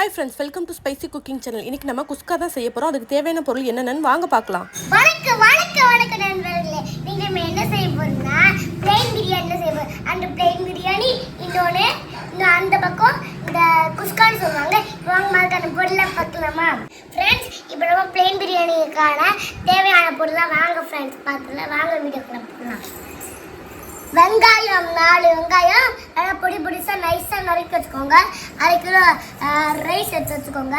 Hi friends welcome to spicy cooking channel இன்னைக்கு நம்ம குஸ்கா தான் செய்ய போகிறோம் அதுக்கு தேவையான பொருள் என்னென்னு வாங்க பார்க்கலாம். வணக்கம் வணக்கம் வணக்கம் நண்பர்களே. நீங்க நம்ம என்ன செய்ய போறோம்னா பிளெயின் பிரியாணி செய்ய போறோம். அந்த பிளெயின் பிரியாணி இன்னொன்று இந்த அந்த பக்கம் இந்த குஸ்கான்னு சொல்லுவாங்க. வாங்க மாதிரி பொருளை பார்க்கலாமா? ஃப்ரெண்ட்ஸ் இப்போ நம்ம பிளெயின் பிரியாணிக்கான தேவையான பொருளாக வாங்க ஃப்ரெண்ட்ஸ் பார்த்துல வாங்க வீடியோக்குள்ள போகலாம். வெங்காயம் நாலு வெங்காயம் நல்லா பொடி பொடிசாக நைஸாக நறுக்கி வச்சுக்கோங்க. அரை கிலோ ரைஸ் எடுத்து வச்சுக்கோங்க.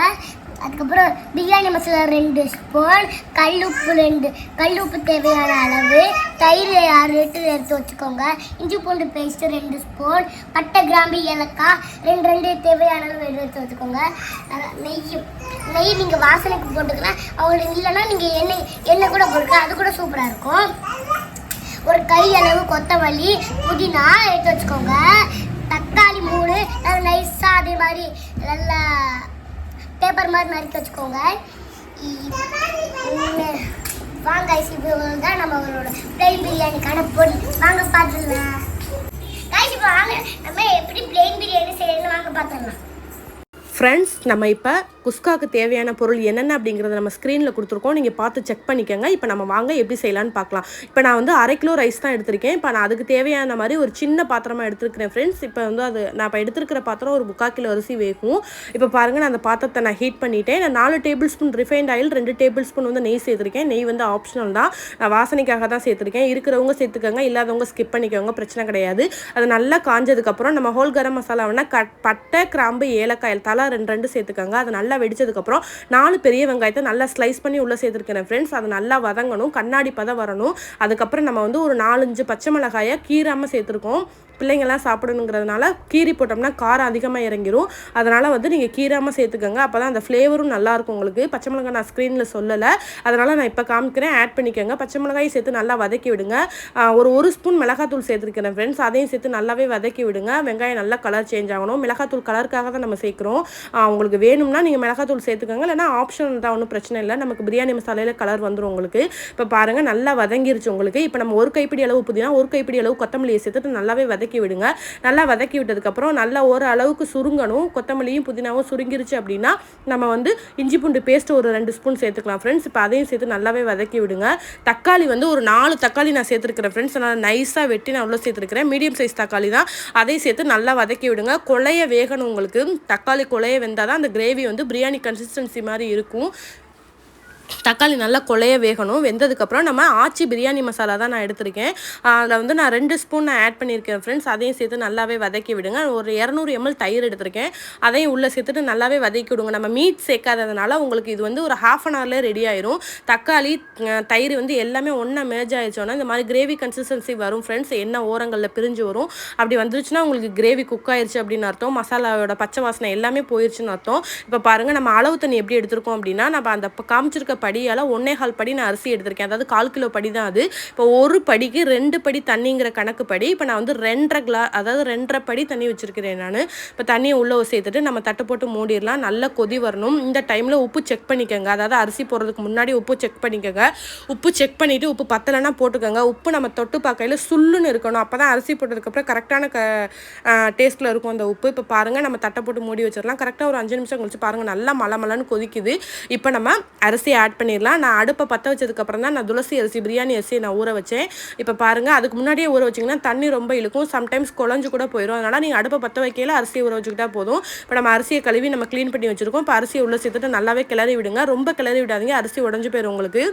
அதுக்கப்புறம் பிரியாணி மசாலா ரெண்டு ஸ்பூன் கல்லுப்பு ரெண்டு கல்லுப்பு தேவையான அளவு தயிர் ஆறு லிட்டர் எடுத்து வச்சுக்கோங்க. இஞ்சி பூண்டு பேஸ்ட் ரெண்டு ஸ்பூன் பட்டை கிராம்பு ஏலக்காய் ரெண்டு ரெண்டு தேவையான அளவு எடுத்து வச்சுக்கோங்க. நெய் நெய் நீங்கள் வாசனைக்கு போட்டுக்கலாம். அவங்களுக்கு இல்லைன்னா நீங்கள் எண்ணெய் எண்ணெய் கூட போட்டுக்கலாம். அது கூட சூப்பராக இருக்கும். ஒரு கை மிளகு கொத்தமல்லி புதினா எடுத்து வச்சுக்கோங்க. தக்காளி மூணு நல்லா நைஸாக அதே மாதிரி நல்லா பேப்பர் மாதிரி நறுக்கி வச்சுக்கோங்க. வாங்க ஐஸ் இப்போ தான் நம்மளோட பிளெயின் பிரியாணிக்கான பொடி. வாங்க பார்த்துடலாம். கைஸ் இப்போ வாங்க. நம்ம எப்படி பிளெயின் பிரியாணி செய்யணும்னு வாங்க பார்த்துடலாம். ஃப்ரெண்ட்ஸ் நம்ம இப்போ குஸ்காவுக்கு தேவையான பொருள் என்னென்ன அப்படிங்கிறத நம்ம ஸ்க்ரீனில் கொடுத்துருக்கோம். நீங்கள் பார்த்து செக் பண்ணிக்கோங்க. இப்போ நம்ம வாங்க எப்படி செய்யலாம்னு பார்க்கலாம். இப்போ நான் வந்து அரை கிலோ ரைஸ் தான் எடுத்திருக்கேன். இப்போ நான் அதுக்கு தேவையான மாதிரி ஒரு சின்ன பாத்திரமாக எடுத்துருக்கிறேன் ஃப்ரெண்ட்ஸ் இப்போ வந்து அது நான் இப்போ எடுத்துருக்கிற பாத்திரம் ஒரு முக்கால் கிலோ அரிசி வேகும். இப்போ பாருங்கள் நான் அந்த பாத்திரத்தை நான் ஹீட் பண்ணிட்டேன். நான் நாலு டேபிள் ஸ்பூன் ரிஃபைண்ட் ஆயில் ரெண்டு டேபிள் ஸ்பூன் வந்து நெய் சேர்த்துருக்கேன். நெய் வந்து ஆப்ஷனல் தான். நான் வாசனைக்காக தான் சேர்த்துருக்கேன். இருக்கிறவங்க சேர்த்துக்கோங்க. இல்லாதவங்க ஸ்கிப் பண்ணிக்கோங்க. பிரச்சனை கிடையாது. அது நல்லா காஞ்சதுக்கப்புறம் நம்ம ஹோல் கரம் மசாலா வேணால் கட் பட்டை கிராம்பு ஏலக்காய் தலை ரெண்டு ரெண்டு சேர்த்துக்கோங்க. அது நல்லா வெடிச்சதுக்கப்புறம் நாலு பெரிய வெங்காயத்தை நல்லா ஸ்லைஸ் பண்ணி உள்ளே சேர்த்துருக்கிறேன் ஃப்ரெண்ட்ஸ் அது நல்லா வதங்கணும். கண்ணாடி பதம் வரணும். அதுக்கப்புறம் நம்ம வந்து ஒரு நாலஞ்சு பச்சை மிளகாயை கீராமல் சேர்த்துருக்கோம். பிள்ளைங்கள்லாம் சாப்பிடணுங்கிறதுனால கீரி போட்டோம்னா காரம் அதிகமாக இறங்கிரும். அதனால் வந்து நீங்கள் கீராமல் சேர்த்துக்கோங்க. அப்போ தான் அந்த ஃப்ளேவரும் நல்லாயிருக்கும் உங்களுக்கு. பச்சை மிளகாய் நான் ஸ்க்ரீனில் சொல்லலை. அதனால் நான் இப்போ காமிக்கிறேன். ஆட் பண்ணிக்கோங்க. பச்சை மிளகாயும் சேர்த்து நல்லா வதக்கி விடுங்க. ஒரு ஒரு ஸ்பூன் மிளகாத்தூள் சேர்த்துருக்கிறேன் ஃப்ரெண்ட்ஸ் அதையும் சேர்த்து நல்லாவே வதக்கி விடுங்க. வெங்காயம் நல்லா கலர் சேஞ்ச் ஆகணும். மிளகாத்தூள் கலருக்காக தான் நம்ம சேர்க்குறோம். உங்களுக்கு வேணும்னா நீங்கள் மிளகாத்தூள் சேர்த்துக்கோங்க. இல்லைனா ஆப்ஷன் தான் ஒன்றும் பிரச்சனை இல்லை. நமக்கு பிரியாணி மசாலையில் கலர் வந்துடும் உங்களுக்கு. இப்போ பாருங்கள் நல்லா வதங்கிருச்சு உங்களுக்கு. இப்போ நம்ம ஒரு கைப்பிடி அளவு புதினா ஒரு கைப்பிடி அளவு கொத்தமல்லியை சேர்த்துட்டு நல்லாவே வதக்கி விடுங்க. நல்லா வதக்கி விட்டதுக்கப்புறம் நல்லா ஒரு அளவுக்கு சுருங்கணும். கொத்தமல்லியும் புதினாவும் சுருங்கிருச்சு அப்படின்னா நம்ம வந்து இஞ்சி பூண்டு பேஸ்ட் ஒரு ரெண்டு ஸ்பூன் சேர்த்துக்கலாம் ஃப்ரெண்ட்ஸ் இப்போ அதையும் சேர்த்து நல்லாவே வதக்கி விடுங்க. தக்காளி வந்து ஒரு நாலு தக்காளி நான் சேர்த்துருக்கிறேன் ஃப்ரெண்ட்ஸ் நான் நைஸாக வெட்டி நான் உள்ள சேர்த்துருக்கிறேன். மீடியம் சைஸ் தக்காளி தான். அதையும் சேர்த்து நல்லா வதக்கி விடுங்க. கொலைய வேகணும் உங்களுக்கு. தக்காளி கொலைய வெந்தால் தான் அந்த கிரேவி வந்து பிரியாணி கன்சிஸ்டன்சி மாதிரி இருக்கும். தக்காளி நல்லா கொலைய வேகணும் வெந்ததுக்கப்புறம் நம்ம ஆச்சி பிரியாணி மசாலா தான் நான் எடுத்திருக்கேன். அதில் வந்து நான் ரெண்டு ஸ்பூன் நான் ஆட் பண்ணியிருக்கேன் ஃப்ரெண்ட்ஸ் அதையும் சேர்த்து நல்லாவே வதக்கி விடுங்க. ஒரு இரநூறு எம்எல் தயிர் எடுத்திருக்கேன். அதையும் உள்ளே சேர்த்துட்டு நல்லாவே வதக்கி விடுங்க. நம்ம மீட் சேர்க்காததுனால உங்களுக்கு இது வந்து ஒரு ஹாஃப் அன் ஹவர்லேயே ரெடி ஆயிரும். தக்காளி தயிர் வந்து எல்லாமே ஒன்றா மேஜ் ஆயிடுச்சோன்னா இந்த மாதிரி கிரேவி கன்சிஸ்டன்சி வரும் ஃப்ரெண்ட்ஸ் என்ன ஓரங்களில் பிரிஞ்சு வரும். அப்படி வந்துருச்சுன்னா உங்களுக்கு கிரேவி குக் ஆயிடுச்சு அப்படின்னு அர்த்தம். மசாலாவோட பச்சை வாசனை எல்லாமே போயிருச்சுன்னு அர்த்தம். இப்போ பாருங்கள் நம்ம அளவு தண்ணி எப்படி எடுத்திருக்கோம் அப்படின்னா நம்ம அந்த காமிச்சிருக்க படியால் ஒன்னே கால் படி நான் அரிசி எடுத்திருக்கேன். அதாவது கால் கிலோ படி தான் அது. இப்போ ஒரு படிக்கு ரெண்டு படி தண்ணிங்கிற கணக்கு படி இப்போ நான் வந்து ரெண்டரை கிளா அதாவது ரெண்டரை படி தண்ணி வச்சுருக்கிறேன் நான். இப்போ தண்ணியை உள்ளே சேர்த்துட்டு நம்ம தட்டு போட்டு மூடிடலாம். நல்லா கொதி வரணும். இந்த டைமில் உப்பு செக் பண்ணிக்கோங்க. அதாவது அரிசி போடுறதுக்கு முன்னாடி உப்பு செக் பண்ணிக்கோங்க. உப்பு செக் பண்ணிவிட்டு உப்பு பத்தலைன்னா போட்டுக்கோங்க. உப்பு நம்ம தொட்டு பார்க்கையில் சுள்ளுன்னு இருக்கணும். அப்போ தான் அரிசி போட்டதுக்கப்புறம் கரெக்டான க டேஸ்ட்டில் இருக்கும் அந்த உப்பு. இப்போ பாருங்கள் நம்ம தட்டை போட்டு மூடி வச்சிடலாம். கரெக்டாக ஒரு அஞ்சு நிமிஷம் கழிச்சு பாருங்கள் நல்லா மலை மலைன்னு கொதிக்குது. இப்போ நம்ம அரிசியை ஆட் பண்ணிடலாம். நான் அடுப்பை பற்ற வச்சதுக்கப்புறம் தான் நான் துளசி அரிசி பிரியாணி அரிசியை நான் ஊற வச்சேன். இப்போ பாருங்கள் அதுக்கு முன்னாடியே ஊற வச்சிங்கன்னா தண்ணி ரொம்ப இழுக்கும். சம்டைம்ஸ் குழஞ்சு கூட போயிடும் அதனால் நீங்கள் அடுப்பை பற்ற வைக்கையில் அரிசியை ஊற வச்சுக்கிட்டா போதும். இப்போ நம்ம அரிசியை கழுவி நம்ம க்ளீன் பண்ணி வச்சுருக்கோம். இப்போ அரிசியை உள்ளே சேர்த்துட்டு நல்லாவே கிளறி விடுங்க. ரொம்ப கிளறி விடாதீங்க. அரிசி உடஞ்சு போயிடும் உங்களுக்கு.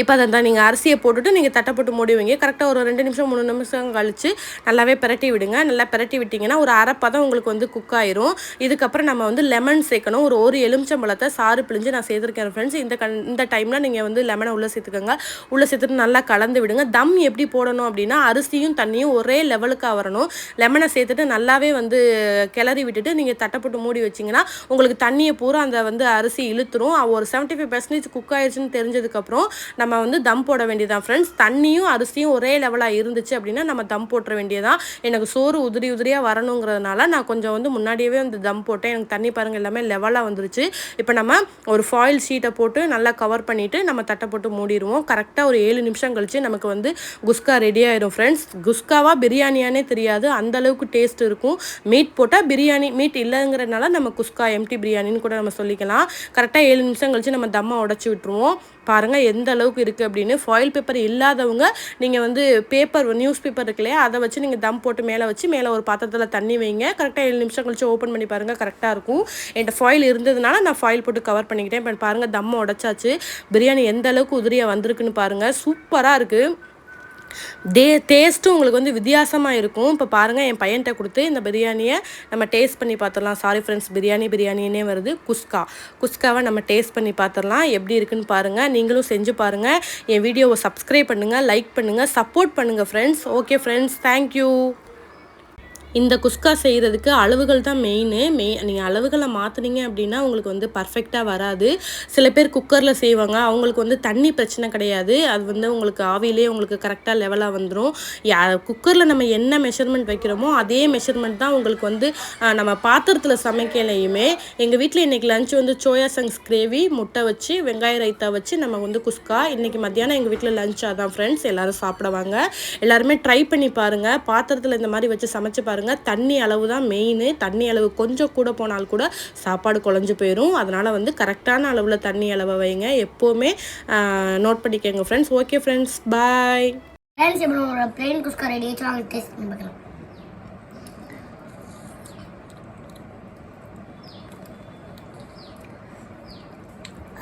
இப்போ அதை தான் நீங்கள் அரிசியை போட்டுட்டு நீங்கள் தட்டை போட்டு மூடிவிங்க. கரெக்டாக ஒரு ரெண்டு நிமிஷம் மூணு நிமிஷம் கழித்து நல்லாவே பிரட்டி விடுங்க. நல்லா பிரட்டி விட்டிங்கன்னா ஒரு அரைப்பதம் உங்களுக்கு வந்து குக் ஆயிரும். இதுக்கப்புறம் நம்ம வந்து லெமன் சேர்க்கணும். ஒரு ஒரு எலுமிச்சம்பழத்தை சாறு பிழிஞ்சு நான் சேர்த்துருக்கேன் ஃப்ரெண்ட்ஸ் இந்த கண் இந்த டைமில் நீங்கள் வந்து லெமனை உள்ளே சேர்த்துக்கோங்க. உள்ளே சேர்த்துட்டு நல்லா கலந்து விடுங்க. தம் எப்படி போடணும் அப்படின்னா அரிசியும் தண்ணியும் ஒரே லெவலுக்காக வரணும் லெமனை சேர்த்துட்டு நல்லாவே வந்து கிளறி விட்டுட்டு நீங்கள் தட்டை போட்டு மூடி வச்சிங்கன்னா உங்களுக்கு தண்ணியை பூரா அந்த வந்து அரிசி இழுத்துரும். ஒரு செவன்ட்டி ஃபைவ் பர்சன்டேஜ் குக் ஆயிடுச்சுன்னு தெரிஞ்சதுக்கப்புறம் நம்ம வந்து தம் போட வேண்டியதான் ஃப்ரெண்ட்ஸ் தண்ணியும் அரிசியும் ஒரே லெவலாக இருந்துச்சு அப்படின்னா நம்ம தம் போட்டுற வேண்டியதான் எனக்கு சோறு உதிரி உதிரியாக வரணுங்கிறதுனால நான் கொஞ்சம் வந்து முன்னாடியே வந்து தம் போட்டேன். எனக்கு தண்ணி பாருங்கள் எல்லாமே லெவலாக வந்துருச்சு. இப்போ நம்ம ஒரு ஃபாயில் ஷீட்டை போட்டு நல்லா கவர் பண்ணிவிட்டு நம்ம தட்டை போட்டு மூடிடுவோம். கரெக்டாக ஒரு ஏழு நிமிஷம் கழித்து நமக்கு வந்து குஸ்கா ரெடி ஆயிடும் ஃப்ரெண்ட்ஸ் குஸ்காவாக பிரியாணியானே தெரியாது. அந்த அளவுக்கு டேஸ்ட் இருக்கும். மீட் போட்டால் பிரியாணி மீட் இல்லைங்கிறதுனால நம்ம குஸ்கா எம்டி பிரியாணின்னு கூட நம்ம சொல்லிக்கலாம். கரெக்டாக ஏழு நிமிஷம் கழிச்சு நம்ம தம்மை உடச்சி விட்டுருவோம். பாருங்கள் எந்த எந்த அளவுக்கு இருக்குது அப்படின்னு ஃபாயில் பேப்பர் இல்லாதவங்க நீங்கள் வந்து பேப்பர் நியூஸ் பேப்பர் இருக்கு இல்லையா அதை வச்சு நீங்கள் தம் போட்டு மேலே வச்சு மேலே ஒரு பாத்திரத்தில் தண்ணி வைங்க. கரெக்டாக ஏழு நிமிஷம் கழிச்சு ஓப்பன் பண்ணி பாருங்கள் கரெக்டாக இருக்கும். என்கிட்ட ஃபாயில் இருந்ததுனால நான் ஃபாயில் போட்டு கவர் பண்ணிக்கிட்டேன். இப்போ பாருங்கள் தம்மை உடச்சாச்சு. பிரியாணி எந்த அளவுக்கு உதிரியாக வந்திருக்குன்னு பாருங்கள் சூப்பராக இருக்குது டே டேஸ்ட்டும் உங்களுக்கு வந்து வித்தியாசமாக இருக்கும். இப்போ பாருங்கள் என் பையன்கிட்ட கொடுத்து இந்த பிரியாணியை நம்ம டேஸ்ட் பண்ணி பார்த்துடலாம் சாரி ஃப்ரெண்ட்ஸ் பிரியாணி பிரியாணினே வருது. குஸ்கா. குஸ்காவை நம்ம டேஸ்ட் பண்ணி பார்த்துடலாம் எப்படி இருக்குன்னு பாருங்கள் நீங்களும் செஞ்சு பாருங்கள் என் வீடியோவை சப்ஸ்கிரைப் பண்ணுங்கள் லைக் பண்ணுங்கள் சப்போர்ட் பண்ணுங்கள் ஃப்ரெண்ட்ஸ் ஓகே ஃப்ரெண்ட்ஸ் தேங்க்யூ இந்த குஸ்கா செய்கிறதுக்கு அளவுகள் தான் மெயினு மெய் நீங்கள் அளவுகளை மாற்றுனீங்க அப்படின்னா உங்களுக்கு வந்து பர்ஃபெக்டாக வராது. சில பேர் குக்கரில் செய்வாங்க. அவங்களுக்கு வந்து தண்ணி பிரச்சனை கிடையாது. அது வந்து உங்களுக்கு ஆவியிலே உங்களுக்கு கரெக்டாக லெவலாக வந்துடும் யா குக்கரில் நம்ம என்ன மெஷர்மெண்ட் வைக்கிறோமோ அதே மெஷர்மெண்ட் தான் உங்களுக்கு வந்து நம்ம பாத்திரத்தில் சமைக்கலையுமே. எங்கள் வீட்டில் இன்றைக்கி லஞ்ச் வந்து சோயா சங்ஸ் கிரேவி முட்டை வச்சு வெங்காய ரைத்தா வச்சு நம்ம வந்து குஸ்கா. இன்றைக்கி மத்தியானம் எங்கள் வீட்டில் லஞ்ச் அதான் ஃப்ரெண்ட்ஸ் எல்லோரும் சாப்பிடுவாங்க. எல்லாருமே ட்ரை பண்ணி பாருங்கள் பாத்திரத்தில் இந்த மாதிரி வச்சு சமைச்சு பாருங்கள் தண்ணி அளவு தான் மெயின் தண்ணி அளவு கொஞ்சம் கூட போனால் கூட சாப்பாடு குழஞ்சு போயிடும் அதனால் வந்து கரெக்டான அளவில் தண்ணி அளவை வைங்க. எப்போவுமே நோட் பண்ணிக்கோங்க friends okay friends bye friends இப்போ நம்மளோட பிளெயின் குஸ்கா ரெடி ஆச்சு வாங்க டேஸ்ட் பண்ணி பார்க்கலாம்.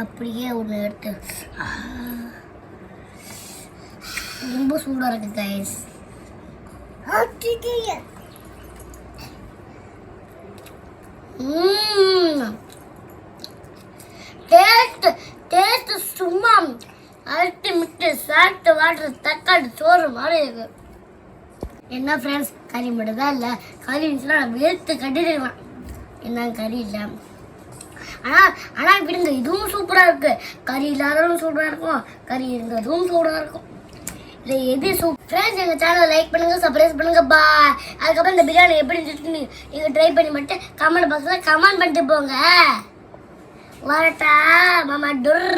அப்படியே ஒன்று எடுத்து ரொம்ப சூடாக இருக்குது கைஸ் டேஸ்ட் டேஸ்ட் சும்மா அழுத்தி மிட்டு சாப்பிட்டு வாட்டர் தக்காளி சோறு மாதிரி இருக்கு. என்ன ஃப்ரெண்ட்ஸ் கறி மட்டும் தான் இல்லை கறி இருந்துச்சுன்னா நான் வேர்த்து கட்டிடுவேன் என்ன கறி இல்லை. ஆனால் ஆனால் விடுங்க இதுவும் சூப்பராக இருக்குது கறி இல்லாததும் சூப்பராக இருக்கும். கறி இருந்ததும் சூப்பராக இருக்கும். இல்லை எது சூப் ஃப்ரெண்ட்ஸ் எங்கள் சேனலை லைக் பண்ணுங்க சப்ஸ்கிரைப் பண்ணுங்க பா அதுக்கப்புறம் இந்த பிரியாணி எப்படி இருந்துச்சுன்னு நீங்கள் ட்ரை பண்ணி மட்டும் கமெண்ட் பாக்ஸில் கமெண்ட் பண்ணிட்டு போங்க. வரட்டா மாமா டுர்